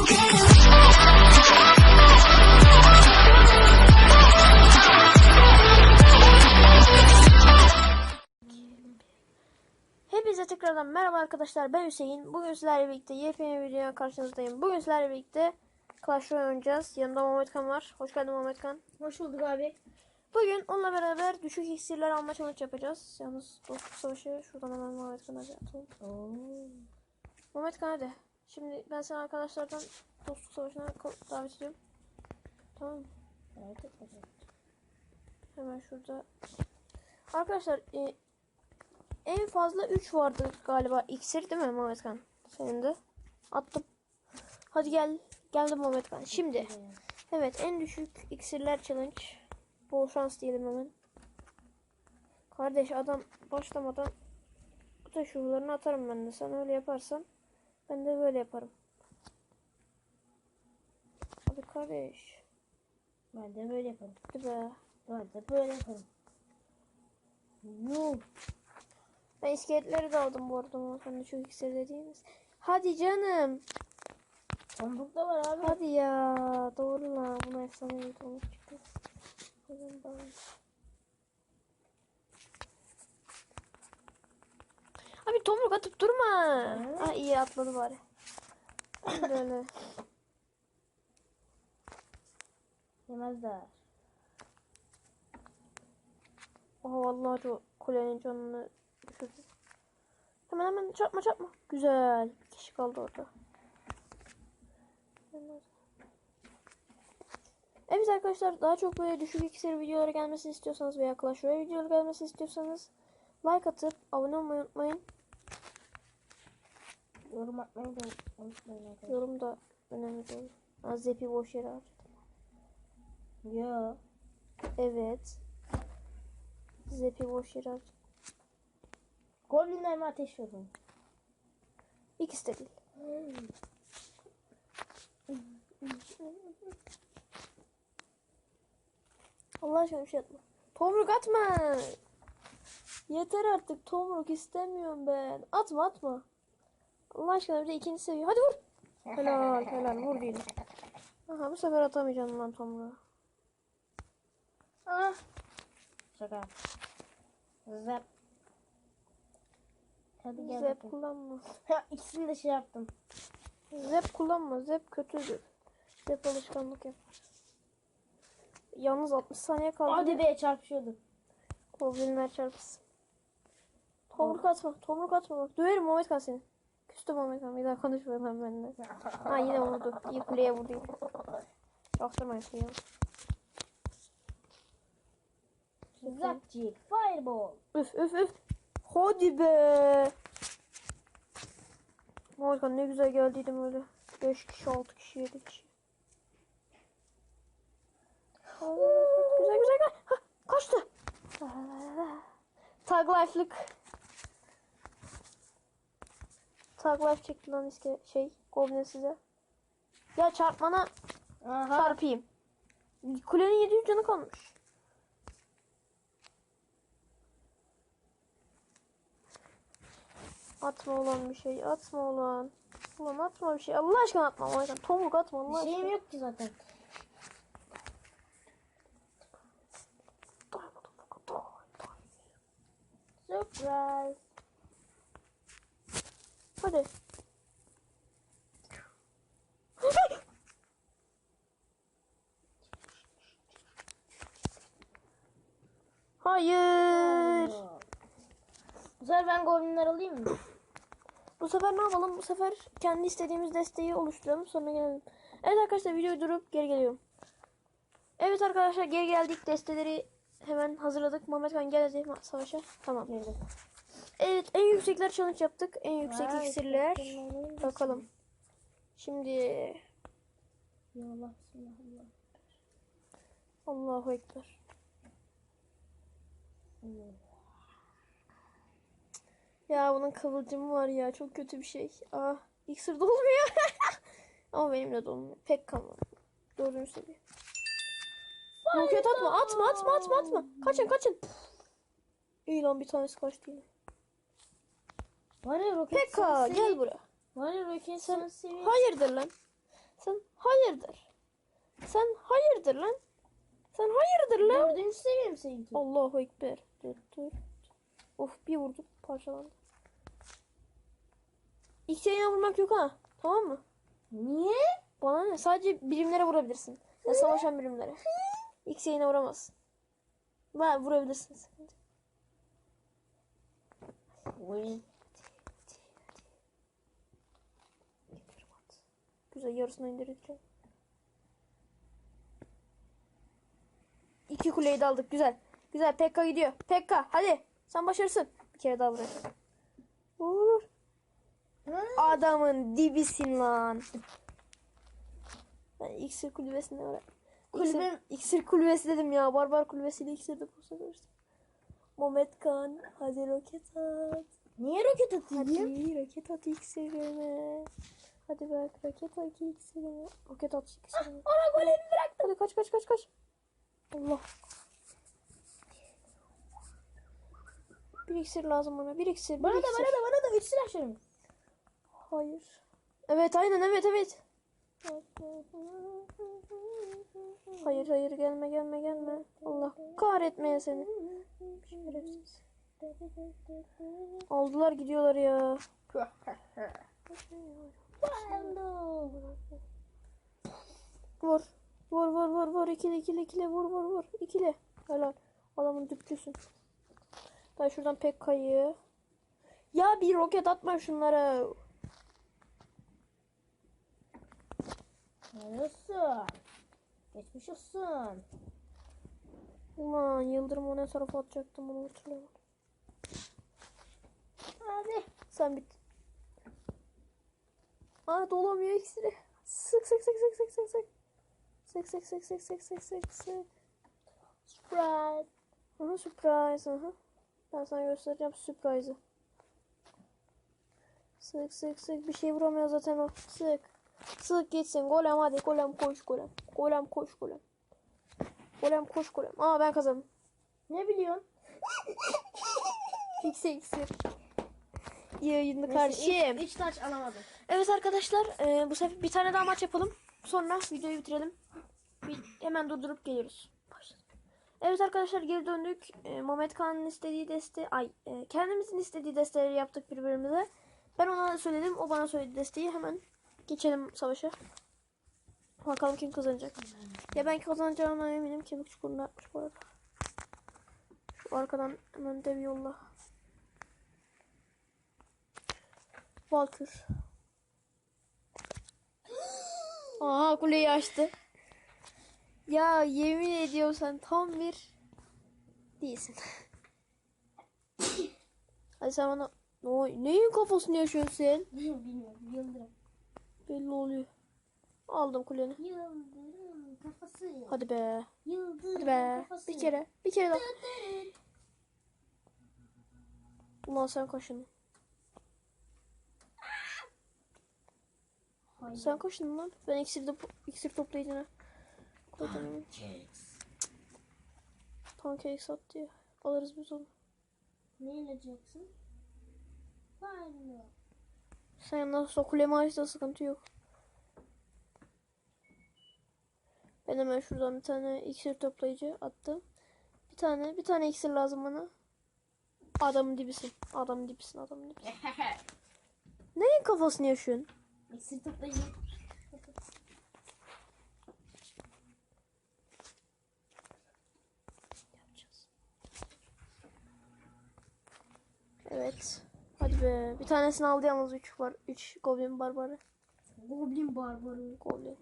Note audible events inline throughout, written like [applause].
Hepinize tekrardan merhaba arkadaşlar ben Hüseyin. Bugün sizlerle birlikte yepyeni bir videoya karşınızdayım. Bugün sizlerle birlikte Clash Royale oynayacağız. Yanımda Mehmet Kan var. Hoş geldin Mehmet Kan. Hoş bulduk abi. Bugün onunla beraber düşük iksirler alma challenge yapacağız. Yalnız dostluk savaşı şuradan hemen Mehmet Kan'a atalım. Mehmet Kan hadi. Şimdi ben seni arkadaşlardan dostluk savaşına davet ediyorum. Tamam mı? Hemen şurada. Arkadaşlar e, en fazla 3 vardı galiba iksir değil mi Mehmet Kan? Senin de. Attım. Hadi gel. Geldim Mehmet Kan. Şimdi. Evet en düşük iksirler challenge. Bol şans diyelim hemen. Kardeş adam başlamadan bu şurularını atarım ben de. Sen öyle yaparsan ben de böyle yaparım. Hadi kardeş. Ben de böyle yaparım. Be. Ben de böyle yaparım. Yuh. Ben iskeletleri de aldım bu arada. de çok iksir dediğiniz. Hadi canım. Tombuk da var abi. Hadi ya. Doğru la. Buna efsane bir tomuk çıktı. Hemen bakalım. Abi tomruk atıp durma. Ha iyi atladı bari. Böyle. Yemezler. Oha vallahi çok kulenin canını düşürdü. Hemen hemen çarpma çarpma. Güzel. Bir kişi kaldı orada. Evet arkadaşlar daha çok böyle düşük iksir videoları gelmesini istiyorsanız veya Clash Royale videoları gelmesini istiyorsanız like atıp abone olmayı unutmayın. Yorum atmayı da unutmayın arkadaşlar. Yorum da önemli değil. Az zepi boş yere harcadım. Yo. Evet. Zepi boş yere harcadım. Goblinler mi ateşliyordun? İkisi de değil. Allah aşkına bir şey atma. Tomruk atma. Yeter artık tomruk istemiyorum ben. Atma atma. Allah aşkına bir de ikinci seviye. Hadi vur. Helal helal vur diyelim. Aha bu sefer atamayacağım lan tomruğu. Ah. Şaka. Zep. Hadi gel Zep bakayım. kullanma. Ha, ikisini de şey yaptım. Zep kullanma. Zep kötüdür. Zep alışkanlık yapar. Yalnız 60 saniye kaldı. Hadi be çarpışıyorduk. Goblinler çarpısın. Tomruk atma. Tomruk atma bak. Döverim Mehmet Kan seni. Küstüm Mehmet Kan. Bir daha konuşma lan benimle. Ha yine vurdu. İyi kuleye vurdu yine. Çaktırmayın kuleye. Zapcik. Fireball. Üf üf üf. Hadi be. Kan ne güzel geldiydim öyle. 5 kişi 6 kişi 7 kişi. Güzel güzel güzel. Ha, kaçtı. Tag life'lık. Tag life çekti lan iske şey Goblin size. Ya çarpmana Aha. çarpayım. Kulenin 700 canı kalmış. Atma olan bir şey. Atma olan. Ulan atma bir şey. Allah aşkına atma. Allah aşkına. Tomruk atma Allah Bir aşkına. şeyim yok ki zaten. Surprise. Hadi. Hayır. Bu sefer ben goblinler alayım mı? Bu sefer ne yapalım? Bu sefer kendi istediğimiz desteği oluşturalım. Sonra gelelim. Evet arkadaşlar videoyu durup geri geliyorum. Evet arkadaşlar geri geldik. Desteleri hemen hazırladık. Muhammed Kan gel hadi ma- savaşa. Tamam. Girdim. Evet en yüksekler challenge yaptık. En yüksek Vay, iksirler. Bakalım. Şimdi Ya Allah bismillah Allah. Allahu Ekber. Ya bunun kıvılcımı var ya. Çok kötü bir şey. Ah iksir dolmuyor. [laughs] Ama benim de dolmuyor. Pek kalmadı. Dördüncü seviye. Roket atma. Atma atma atma atma. Kaçın kaçın. İyi lan bir tanesi kaçtı yine. Var ya roket Pekka gel sevi- buraya. Var ya roket sen seviye. Hayırdır lan? Sen hayırdır? Sen hayırdır lan? Sen hayırdır lan? Dördüncü seviye mi seninki? Allahu Ekber. Dur dur. Of bir vurdum parçalandı. İlk şeyine vurmak yok ha. Tamam mı? Niye? Bana ne? Sadece birimlere vurabilirsin. Ya savaşan birimlere. İlk şeyine vuramazsın. Ben vurabilirsin. Oy. Güzel yarısını indireceğim. İki kuleyi de aldık. Güzel. Güzel. Pekka gidiyor. Pekka hadi. Sen başarısın. Bir kere daha vurayım. Vur. Adamın dibisin lan. Ben iksir kulübesine var. Kulübe- iksir kulübesi dedim ya. Barbar kulübesiyle iksir deposu görürsün. Mehmet Kan. Hadi roket at. Niye roket atayım? Hadi roket at iksirime. Hadi bak roket at iksirime. Roket at iksirime. Ana golemi bırak. Hadi kaç kaç kaç kaç. Allah. Bir iksir lazım bana. Bir iksir. Bir Bana da iksir. bana da bana da üç silahlarım. Hayır. Evet aynen evet evet. Hayır hayır gelme gelme gelme. Allah kahretmeye seni. Şerefsiz. Aldılar gidiyorlar ya. [laughs] Vur. Vur vur vur vur. İkili ikili ikili vur vur vur. İkili. Helal. Adamın düplüsün. Ben şuradan pek kayı. Ya bir roket atma şunlara. Nasıl? Geçmiş olsun. Ulan yıldırım o ne tarafa atacaktım bunu hatırlayamadım. Hadi. Sen bit. Aa dolamıyor iksiri. Sık sık sık sık sık sık sık. Sık sık sık sık sık sık sık sık. Surprise. Aha surprise aha. Ben sana göstereceğim surprise'ı. Sık sık sık bir şey vuramıyor zaten o. Sık. Sık gitsin. Golem hadi golem koş golem. Golem koş golem. Golem koş golem. Aa ben kazandım. Ne biliyorsun? Fixe iksir. İyi yayınlı kardeşim. Üç, üç taç alamadım. Evet arkadaşlar e, bu sefer bir tane daha maç yapalım. Sonra videoyu bitirelim. Bir, hemen durdurup geliyoruz. Evet arkadaşlar geri döndük. E, Mehmet Kan'ın istediği deste ay e, kendimizin istediği desteleri yaptık birbirimize. Ben ona söyledim. O bana söyledi desteği. Hemen geçelim savaşa. Bakalım kim kazanacak. Ya ben kazanacağımdan eminim. Kemik çukurunu yapmış bu arada. Şu arkadan hemen dev yolla. Valkür. Aha kuleyi açtı. Ya yemin ediyorum sen tam bir değilsin. [laughs] Hadi sen bana no, neyin kafasını yaşıyorsun sen? [laughs] Bilmiyorum. Yıldırım. Belli oluyor. Aldım kuleni. Yıldırım kafası. Hadi be. Yıldırım Hadi be. kafası. Bir kere. Bir kere daha. Ulan sen kaşındın. Hayır. Sen kaşındın lan. Ben iksir, de, iksir toplayıcına koydum. Tank X at diye. Alırız biz onu. Ne ilacaksın? Hayır. Sen nasıl kulemi açsa sıkıntı yok. Ben hemen şuradan bir tane iksir toplayıcı attım. Bir tane, bir tane iksir lazım bana. Adamın dibisin. Adamın dibisin, adamın dibisin. [laughs] Neyin kafasını yaşıyorsun? İksir toplayayım. Yapacağız. Evet. Hadi be. Bir tanesini aldı yalnız 3 var. 3 goblin barbarı. Goblin barbarı. Goblin.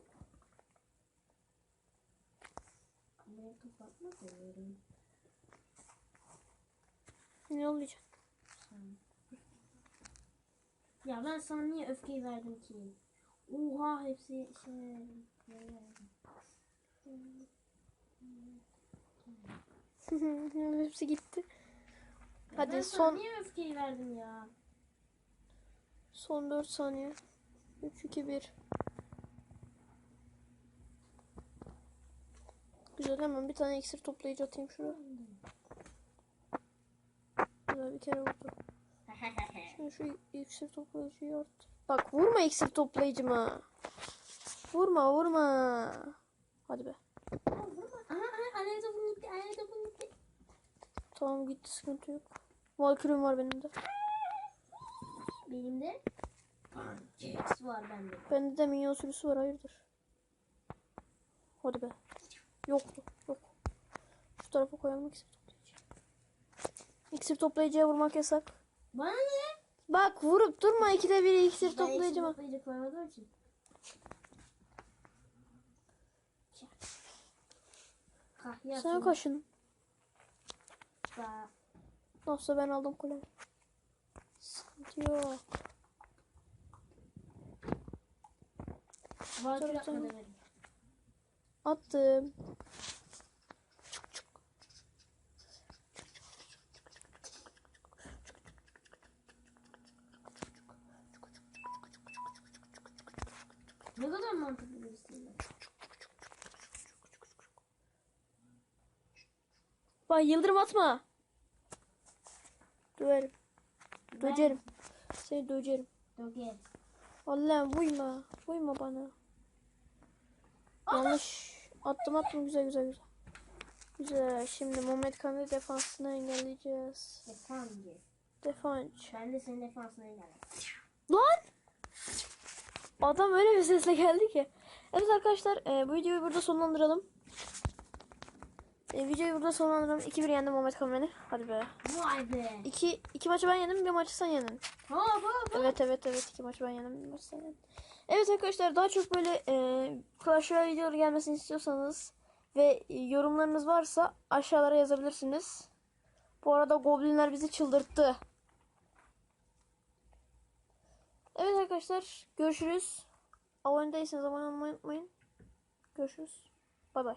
Kamerayı kapatma. Ne olacak? Ya ben sana niye öfkeyi verdim ki? Oha hepsi şey. [laughs] Hepsi gitti. Ya Hadi ben sana son niye öfkeyi verdim ya? son 4 saniye. 3 2 1. Güzel hemen bir tane iksir toplayıcı atayım şuraya. Güzel bir kere vurdu. [laughs] Şimdi şu iksir toplayıcıyı at. Bak vurma iksir toplayıcıma. Vurma vurma. Hadi be. Aa, vurma. Aha aha alev topun gitti. Alev topun gitti. Tamam gitti sıkıntı yok. Valkürüm var benim de. Benim de var bende. Bende de minyon sürüsü var hayırdır. Hadi be. Yoktu. Yok. Şu tarafa koyalım iksir toplayıcı. İksir toplayıcıya vurmak yasak. Bana ne? Bak vurup durma ikide bir iksir toplayıcı mı? toplayıcı koymadığım için. Kahya Sen. Ba- Nasıl ben aldım kulemi. Sıkıntı yok. Valkür Tabii, atma tabii. demedim. Attım. Ne kadar mantıklı bir isim. Bak yıldırım atma. Döverim. Döcerim. Seni döcerim. Doge. Allah'ım vurma. Vurma bana. Yanlış. Attım attım güzel güzel güzel. Güzel. Şimdi Muhammed Kan'ı defansını engelleyeceğiz. Defancı. Defans. Ben de senin defansına ilerledim. Lan! Adam öyle bir sesle geldi ki. Evet arkadaşlar e, bu videoyu burada sonlandıralım. E, videoyu burada sonlandıralım. 2-1 yendim Muhammed Kan beni. Hadi be. Vay be. 2 iki maçı ben yendim, bir maçı sen yendin. Hop hop hop. Evet evet evet iki maçı ben yendim, bir maçı sen yendin. Evet arkadaşlar daha çok böyle e, Clash Royale videoları gelmesini istiyorsanız ve yorumlarınız varsa aşağılara yazabilirsiniz. Bu arada goblinler bizi çıldırttı. Evet arkadaşlar görüşürüz. Abone değilseniz abone olmayı unutmayın. Görüşürüz. Bay bay.